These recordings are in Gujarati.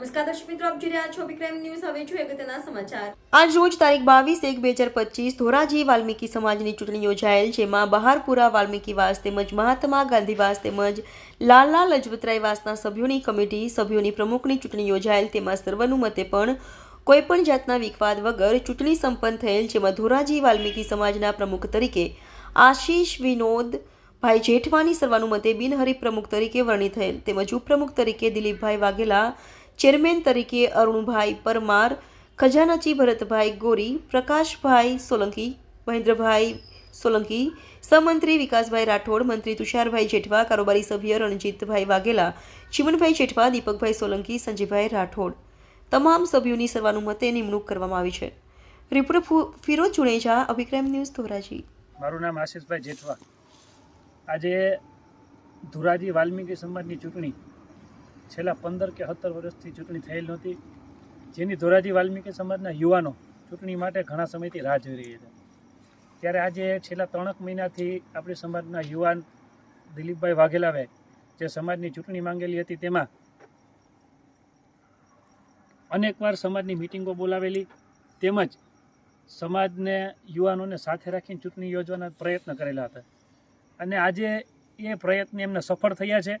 નમસ્કાર દર્શક મિત્રો પણ જાતના વિખવાદ વગર ચૂંટણી સંપન્ન થયેલ જેમાં ધોરાજી વાલ્મીકી સમાજના પ્રમુખ તરીકે આશીષ વિનોદ ભાઈ જેઠવાની સર્વાનુમતે બિનહરીફ પ્રમુખ તરીકે વરણી થયેલ. તેમજ ઉપપ્રમુખ તરીકે દિલીપભાઈ વાઘેલા ચેરમેન તરીકે અરુણભાઈ પરમાર, ખજાનાચી ભરતભાઈ ગોરી, પ્રકાશભાઈ સોલંકી, મહેન્દ્રભાઈ સોલંકી, સહમંત્રી વિકાસભાઈ રાઠોડ, મંત્રી તુષારભાઈ જેઠવા, કારોબારી સભ્ય રણજીતભાઈ વાઘેલા, ચિમનભાઈ જેઠવા, દીપકભાઈ સોલંકી, સંજયભાઈ રાઠોડ. તમામ સભ્યોની સર્વાનુમતે નિમણૂક કરવામાં આવી છે. Report Firoz Juneja Abhikram news Dhoraji. મારું નામ આશિષભાઈ જેઠવા. આજે ધોરાજી વાલ્મીકી સમાજની ચૂંટણી છેલ્લા પંદર કે સત્તર વર્ષથી ચૂંટણી થયેલ નહોતી. જેની ધોરાજી વાલ્મીકી સમાજના યુવાનો ચૂંટણી માટે ઘણા સમયથી રાહ જોઈ રહ્યા છે ત્યારે આજે છેલ્લા ત્રણેક મહિનાથી આપણી સમાજના યુવાન દિલીપભાઈ વાઘેલાવે જે સમાજની ચૂંટણી માંગેલી હતી તેમાં અનેકવાર સમાજની મિટિંગો બોલાવેલી, તેમજ સમાજને યુવાનોને સાથે રાખીને ચૂંટણી યોજવાના પ્રયત્ન કરેલા હતા. અને આજે એ પ્રયત્ન એમને સફળ થયા છે.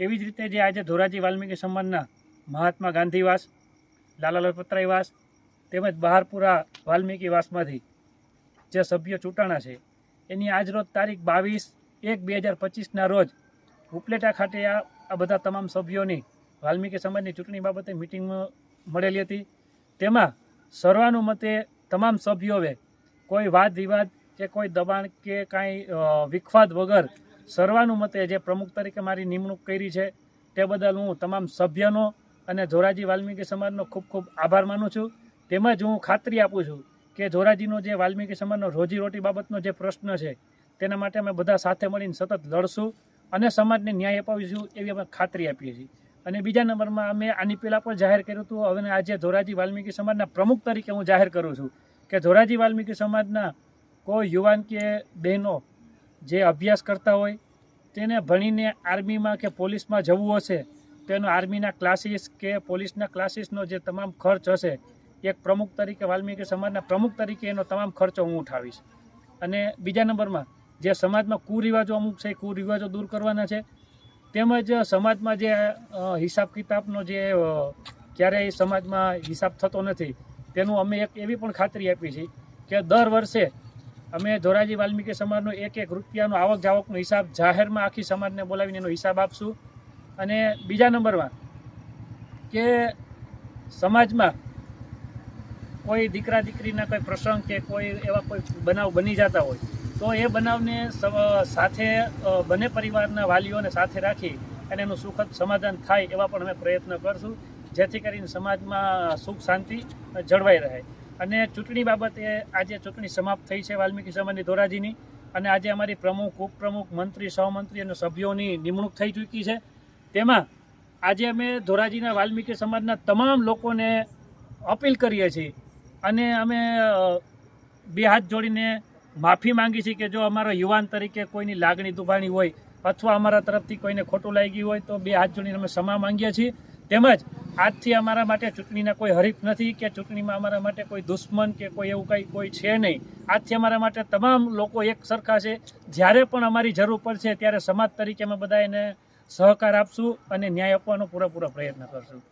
એવી જ રીતે જે આજે ધોરાજી વાલ્મીકી સમાજના મહાત્મા ગાંધીવાસ લાલા લજપતરાય વાસ તેમજ બહારપુરા વાલ્મીકી વાસમાંથી જે સભ્યો ચૂંટાણા છે, એની આજરોજ તારીખ બાવીસ એક બે હજાર પચીસના રોજ ઉપલેટા ખાતે આ બધા તમામ સભ્યોની વાલ્મીકી સમાજની ચૂંટણી બાબતે મિટિંગમાં મળેલી હતી. તેમાં સર્વાનુમતે તમામ સભ્યોએ કોઈ વાદ વિવાદ કે કોઈ દબાણ કે કાંઈ વિખવાદ વગર સર્વાનુમતે જે પ્રમુખ તરીકે મારી નિમણૂક કરી છે, તે બદલ હું તમામ સભ્યનો અને ધોરાજી વાલ્મીકી સમાજનો ખૂબ ખૂબ આભાર માનું છું. તેમજ હું ખાતરી આપું છું કે ધોરાજીનો જે વાલ્મીકી સમાજનો રોજીરોટી બાબતનો જે પ્રશ્ન છે, તેના માટે અમે બધા સાથે મળીને સતત લડશું અને સમાજને ન્યાય અપાવીશું એવી અમે ખાતરી આપીએ છીએ. અને બીજા નંબરમાં અમે આની પહેલાં પણ જાહેર કર્યું હતું, હવે આજે ધોરાજી વાલ્મીકી સમાજના પ્રમુખ તરીકે હું જાહેર કરું છું કે ધોરાજી વાલ્મીકી સમાજના કોઈ યુવાન કે બહેનો જે અભ્યાસ કરતા હોય, તેને ભણીને આર્મીમાં કે પોલીસમાં જવું હશે, તેનો આર્મીના ક્લાસીસ કે પોલીસના ક્લાસીસનો જે તમામ ખર્ચ હશે, એક પ્રમુખ તરીકે, વાલ્મીકી સમાજના પ્રમુખ તરીકે એનો તમામ ખર્ચો હું ઉઠાવીશ. અને બીજા નંબરમાં, જે સમાજમાં કુરિવાજો અમુક છે કુરિવાજો દૂર કરવાના છે. તેમજ સમાજમાં જે હિસાબ કિતાબનો જે ક્યારેય સમાજમાં હિસાબ થતો નથી, તેનું અમે એક એવી પણ ખાતરી આપી છે કે દર વર્ષે અમે ધોરાજી વાલ્મીકી સમાજનો એક એક રૂપિયાનો આવક જાવકનો હિસાબ જાહેરમાં આખી સમાજને બોલાવીને એનો હિસાબ આપશું. અને બીજા નંબરમાં કે સમાજમાં કોઈ દીકરા દીકરીના કોઈ પ્રસંગ કે કોઈ એવા કોઈ બનાવ બની જતા હોય, તો એ બનાવને સાથે બંને પરિવારના વાલીઓને સાથે રાખી અને એનું સુખદ સમાધાન થાય એવા પણ અમે પ્રયત્ન કરશું. જેથી કરીને સમાજમાં સુખ શાંતિ જળવાઈ રહે. અને ચૂંટણી બાબતે આજે ચૂંટણી સમાપ્ત થઈ છે વાલ્મીકી સમાજની ધોરાજીની. અને આજે અમારી પ્રમુખ, ઉપપ્રમુખ, મંત્રી, સહમંત્રી અને સભ્યોની નિમણૂક થઈ ચૂકી છે. તેમાં આજે અમે ધોરાજીના વાલ્મીકી સમાજના તમામ લોકોને અપીલ કરીએ છીએ અને અમે બે હાથ જોડીને માફી માંગી છીએ કે જો અમારા યુવાન તરીકે કોઈની લાગણી દુભાણી હોય અથવા અમારા તરફથી કોઈને ખોટું લાગી હોય તો બે હાથ જોડીને અમે ક્ષમા માંગીએ છીએ. તેમજ આજથી અમારા માટે ચૂંટણીના કોઈ હરીફ નથી કે ચૂંટણીમાં અમારા માટે કોઈ દુશ્મન કે કોઈ એવું કંઈ કોઈ છે નહીં. આજથી અમારા માટે તમામ લોકો એક સરખા છે. જ્યારે પણ અમારી જરૂર પડશે ત્યારે સમાજ તરીકે અમે બધા એને સહકાર આપશું અને ન્યાય આપવાનો પૂરેપૂરો પ્રયત્ન કરશું.